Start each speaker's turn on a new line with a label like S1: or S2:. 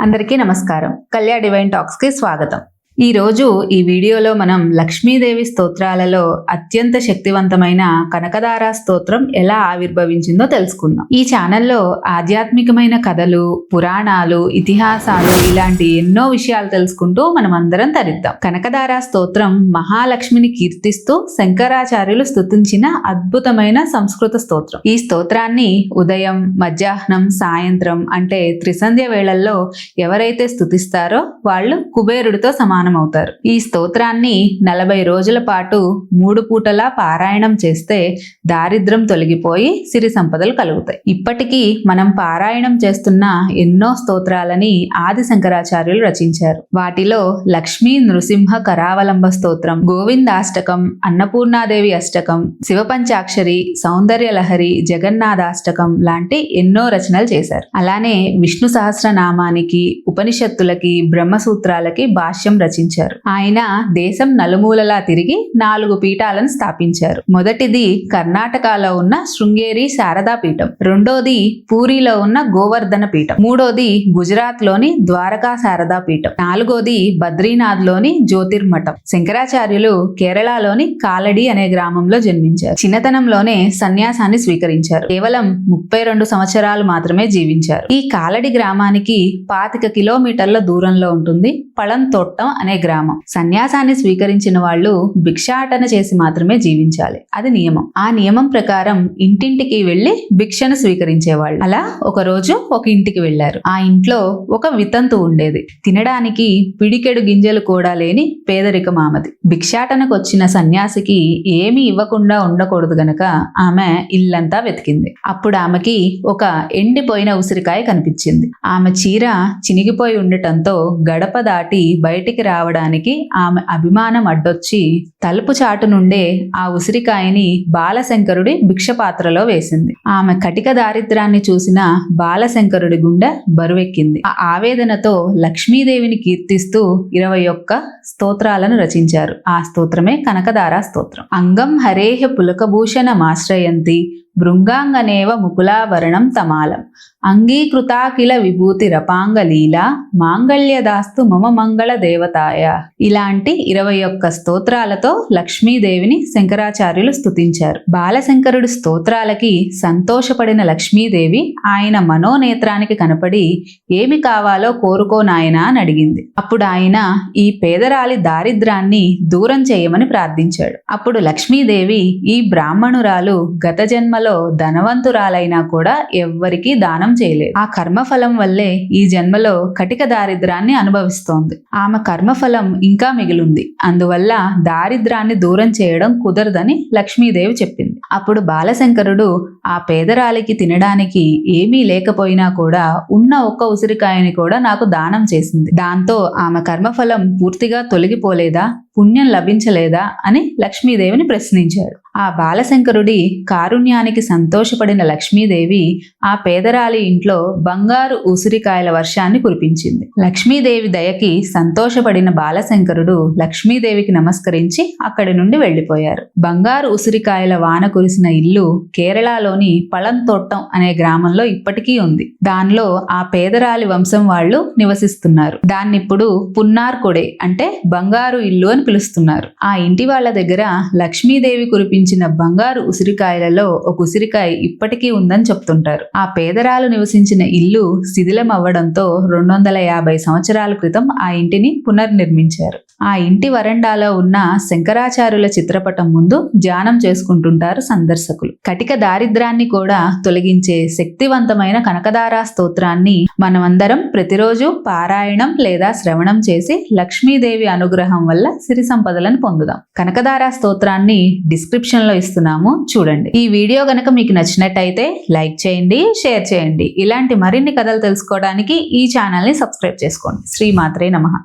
S1: అందరికీ నమస్కారం. కళ్యాణ్ డివైన్ టాక్స్కి స్వాగతం. ఈ రోజు ఈ వీడియోలో మనం లక్ష్మీదేవి స్తోత్రాలలో అత్యంత శక్తివంతమైన కనకదార స్తోత్రం ఎలా ఆవిర్భవించిందో తెలుసుకుందాం. ఈ ఛానల్లో ఆధ్యాత్మికమైన కథలు పురాణాలు ఇతిహాసాలు ఇలాంటి ఎన్నో విషయాలు తెలుసుకుంటూ మనం అందరం తరిద్దాం. కనకదార స్తోత్రం మహాలక్ష్మిని కీర్తిస్తూ శంకరాచార్యులు స్థుతించిన అద్భుతమైన సంస్కృత స్తోత్రం. ఈ స్తోత్రాన్ని ఉదయం మధ్యాహ్నం సాయంత్రం అంటే త్రిసంధ్య వేళల్లో ఎవరైతే స్థుతిస్తారో వాళ్ళు కుబేరుడితో సమానం అవుతారు ఈ స్తోత్రాన్ని నలభై రోజుల పాటు మూడు పూటలా పారాయణం చేస్తే దారిద్రం తొలగిపోయి సిరి సంపదలు కలుగుతాయి. ఇప్పటికీ మనం పారాయణం చేస్తున్న ఎన్నో స్తోత్రాలని ఆది శంకరాచార్యులు రచించారు. వాటిలో లక్ష్మీ నృసింహ కరావలంబ స్తోత్రం గోవిందాష్టకం అన్నపూర్ణాదేవి అష్టకం శివపంచాక్షరి సౌందర్య లహరి జగన్నాథాష్టకం లాంటి ఎన్నో రచనలు చేశారు. అలానే విష్ణు సహస్రనామానికి ఉపనిషత్తులకి బ్రహ్మసూత్రాలకి భాష్యం రచించారు. ఆయన దేశం నలుమూలలా తిరిగి నాలుగు పీఠాలను స్థాపించారు. మొదటిది కర్ణాటకలో ఉన్న శృంగేరి శారదా పీఠం. రెండోది పూరిలో ఉన్న గోవర్ధన పీఠం. మూడోది గుజరాత్లోని ద్వారకా శారదా పీఠం. నాలుగోది బద్రీనాథ్లోని జ్యోతిర్మఠం. శంకరాచార్యులు కేరళలోని కాలడి అనే గ్రామంలో జన్మించారు. చిన్నతనంలోనే సన్యాసాన్ని స్వీకరించారు. కేవలం ముప్పై రెండు సంవత్సరాలు మాత్రమే జీవించారు. ఈ కాలడి గ్రామానికి పాతిక కిలోమీటర్ల దూరంలో ఉంటుంది. పళంతొట్టం అనే గ్రామం. సన్యాసాన్ని స్వీకరించిన వాళ్ళు భిక్షాటన చేసి మాత్రమే జీవించాలి. అది నియమం. ఆ నియమం ప్రకారం ఇంటింటికి వెళ్ళి భిక్షను స్వీకరించేవాళ్ళు. అలా ఒక రోజు ఒక ఇంటికి వెళ్ళారు ఆ ఇంట్లో ఒక వితంతు ఉండేది. తినడానికి పిడికెడు గింజలు కూడా లేని పేదరిక మామది. భిక్షాటనకు వచ్చిన సన్యాసికి ఏమీ ఇవ్వకుండా ఉండకూడదు గనక ఆమె ఇల్లంతా వెతికింది. అప్పుడు ఆమెకి ఒక ఎండిపోయిన ఉసిరికాయ కనిపించింది. ఆమె చీర చినిగిపోయి ఉండటంతో గడప దాటి బయటికి రావడానికి ఆమె అభిమానం అడ్డొచ్చి తలుపు చాటు నుండే ఆ ఉసిరికాయని బాలశంకరుడి భిక్ష పాత్రలో వేసింది. ఆమె కటిక దారిద్రాన్ని చూసిన బాలశంకరుడి గుండె బరువెక్కింది. ఆ ఆవేదనతో లక్ష్మీదేవిని కీర్తిస్తూ ఇరవై ఒక్క స్తోత్రాలను రచించారు. ఆ స్తోత్రమే కనకదార స్తోత్రం. అంగం హరేహ పులకభూషణమాశ్రయంతి భృంగాంగనేవ ముకులాభరణం తమాలం. అంగీకృతాకిల విభూతి రపాంగలీల మాంగళ్యదాస్తు మమ మంగళ దేవతాయ. ఇలాంటి ఇరవై ఒక్క స్తోత్రాలతో లక్ష్మీదేవిని శంకరాచార్యులు స్తుతించారు. బాలశంకరుడి స్తోత్రాలకి సంతోషపడిన లక్ష్మీదేవి ఆయన మనోనేత్రానికి కనపడి ఏమి కావాలో కోరుకోనాయనా అని అడిగింది. అప్పుడు ఆయన ఈ పేదరాలి దారిద్రాన్ని దూరం చేయమని ప్రార్థించాడు. అప్పుడు లక్ష్మీదేవి ఈ బ్రాహ్మణురాలు గత జన్మలో ధనవంతురాలైనా కూడా ఎవ్వరికీ దానం చేయలేదు. ఆ కర్మఫలం వల్లే ఈ జన్మలో కటిక దారిద్రాన్ని అనుభవిస్తోంది. ఆమె కర్మఫలం ఇంకా మిగిలింది. అందువల్ల దారిద్రాన్ని దూరం చేయడం కుదరదని లక్ష్మీదేవి చెప్పింది. అప్పుడు బాలశంకరుడు ఆ పేదరాలికి తినడానికి ఏమీ లేకపోయినా కూడా ఉన్న ఒక్క ఉసిరికాయని కూడా నాకు దానం చేసింది. దాంతో ఆమె కర్మఫలం పూర్తిగా తొలగిపోలేదా? పుణ్యం లభించలేదా అని లక్ష్మీదేవిని ప్రశ్నించాడు. ఆ బాలశంకరుడి కారుణ్యానికి సంతోషపడిన లక్ష్మీదేవి ఆ పేదరాలి ఇంట్లో బంగారు ఉసిరికాయల వర్షాన్ని కురిపించింది. లక్ష్మీదేవి దయకి సంతోషపడిన బాలశంకరుడు లక్ష్మీదేవికి నమస్కరించి అక్కడి నుండి వెళ్ళిపోయారు బంగారు ఉసిరికాయల వాన కురిసిన ఇల్లు కేరళలోని పళంతోట్టం అనే గ్రామంలో ఇప్పటికీ ఉంది. దానిలో ఆ పేదరాలి వంశం వాళ్ళు నివసిస్తున్నారు. దాన్నిప్పుడు పున్నార్కొడే అంటే బంగారు ఇల్లు అని పిలుస్తున్నారు. ఆ ఇంటి వాళ్ళ దగ్గర లక్ష్మీదేవి కురిపించిన బంగారు ఉసిరికాయలలో ఒక ఉసిరికాయ ఇప్పటికీ ఉందని చెప్తుంటారు. ఆ పేదరాలు నివసించిన ఇల్లు శిథిలం అవ్వడంతో రెండు వందల యాభై సంవత్సరాల క్రితం ఆ ఇంటిని పునర్నిర్మించారు. ఆ ఇంటి వరండాలో ఉన్న శంకరాచార్యుల చిత్రపటం ముందు ధ్యానం చేసుకుంటుంటారు సందర్శకులు. కటిక దారిద్రాన్ని కూడా తొలగించే శక్తివంతమైన కనకదారా స్తోత్రాన్ని మనమందరం ప్రతిరోజు పారాయణం లేదా శ్రవణం చేసి లక్ష్మీదేవి అనుగ్రహం వల్ల సిరి సంపదలను పొందుదాం. కనకదార స్తోత్రాన్ని డిస్క్రిప్షన్లో ఇస్తున్నాము. చూడండి. ఈ వీడియో గనక మీకు నచ్చినట్టయితే లైక్ చేయండి షేర్ చేయండి. ఇలాంటి మరిన్ని కథలు తెలుసుకోవడానికి ఈ ఛానల్ని సబ్స్క్రైబ్ చేసుకోండి. శ్రీమాత్రే నమః.